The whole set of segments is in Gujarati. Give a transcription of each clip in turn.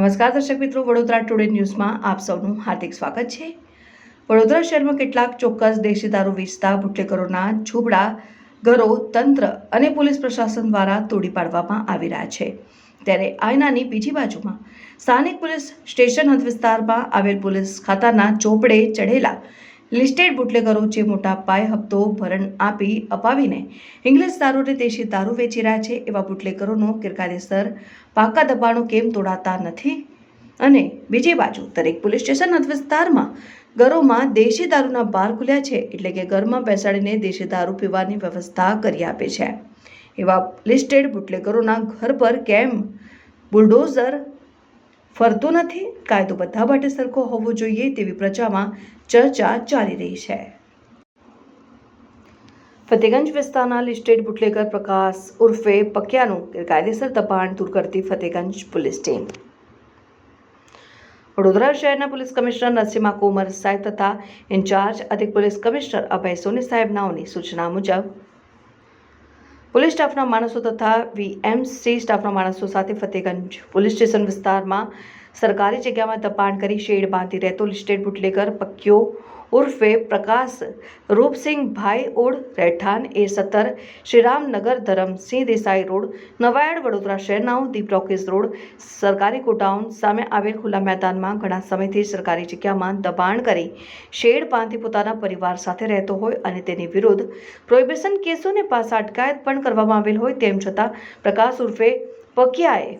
નમસ્કાર દર્શક મિત્રો, વડોદરા ટુડે ન્યૂઝમાં આપ સૌનું હાર્દિક સ્વાગત છે. વડોદરા શહેરમાં કેટલાક ચોક્કસ દેશી દારૂ વેચતા બુટલેગરોના ઝૂંપડા ઘરો, તંત્ર અને પોલીસ પ્રશાસન દ્વારા તોડી પાડવામાં આવી રહ્યા છે. ત્યારે આયનાની બીજી બાજુમાં સ્થાનિક પોલીસ સ્ટેશન હદ વિસ્તારમાં આવેલ પોલીસ ખાતાના ચોપડે ચઢેલા લિસ્ટેડ બુટલેગરો જે મોટા પાયે હપ્તો ભરણ આપી અપાવીને ઇંગ્લિશ દારૂને દેશી દારૂ વેચી રહ્યા છે, એવા બુટલેગરોનો ગેરકાયદેસર પાકા દબાણો કેમ તોડાતા નથી? અને બીજી બાજુ, દરેક પોલીસ સ્ટેશન અથવા વિસ્તારમાં ઘરોમાં દેશી દારૂના બાર ખુલ્યા છે, એટલે કે ઘરમાં બેસાડીને દેશી દારૂ પીવાની વ્યવસ્થા કરી આપે છે. એવા લિસ્ટેડ બુટલેગરોના ઘર પર કેમ બુલડોઝર ફરતો નથી, કાયદો બધા માટે સરખો હોવો જોઈએ તેવી પ્રજામાં ચર્ચા ચાલી રહી છે. ફતેગંજ વિસ્તારના લિસ્ટેડ બુટલેગર પ્રકાશ ઉર્ફે પક્યાનું ગેરકાયદેસર દબાણ દૂર કરતી ફતેગંજ પોલીસ ટીમ. વડોદરા શહેરના પોલીસ કમિશનર નરસિંહા કુમર સાહેબ તથા ઇન્ચાર્જ અધિક પોલીસ કમિશનર અભય સોની સાહેબ નાઓની સૂચના મુજબ પોલીસ સ્ટાફના માણસો તથા વીએમસી સ્ટાફના માણસો સાથે ફતેગંજ પોલીસ સ્ટેશન વિસ્તારમાં સરકારી જગ્યામાં દબાણ કરી શેડ બાંધી રહેતો લિસ્ટેડ બુટલેગર પક્યો ઉર્ફે પ્રકાશ રૂપસિંહભાઈ ઓડ, રહેઠાણ એ સત્તર, શ્રીરામનગર ધરમસિંહ દેસાઈ રોડ, નવાયડ વડોદરા શહેરના દી બ્લોકેજ રોડ, સરકારી ગોડાઉન સામે આવેલ ખુલ્લા મેદાનમાં ઘણા સમયથી સરકારી જગ્યામાં દબાણ કરી શેડ બાંધી પોતાના પરિવાર સાથે રહેતો હોય અને તેની વિરુદ્ધ પ્રોહિબિશન કેસોને પાસ અટકાયત પણ કરવામાં આવેલ હોય તેમ છતાં પ્રકાશ ઉર્ફે પકિયાએ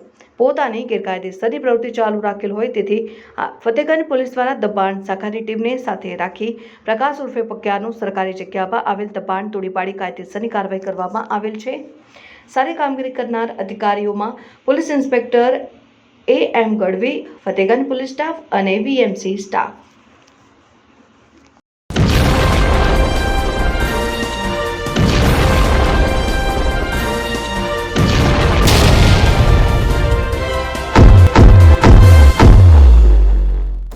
પોતાની ગેરકાયદેસરની પ્રવૃત્તિ ચાલુ રાખેલ હોય તેથી ફતેગંજ પોલીસ દ્વારા દબાણ શાખાની ટીમને સાથે રાખી પ્રકાશ ઉર્ફે પક્યાનું સરકારી જગ્યામાં આવેલ દબાણ તોડી પાડી કાયદેસરની કાર્યવાહી કરવામાં આવેલ છે. સારી કામગીરી કરનાર અધિકારીઓમાં police inspector A M Gadhvi, Fatehganj police staff અને વીએમસી સ્ટાફ.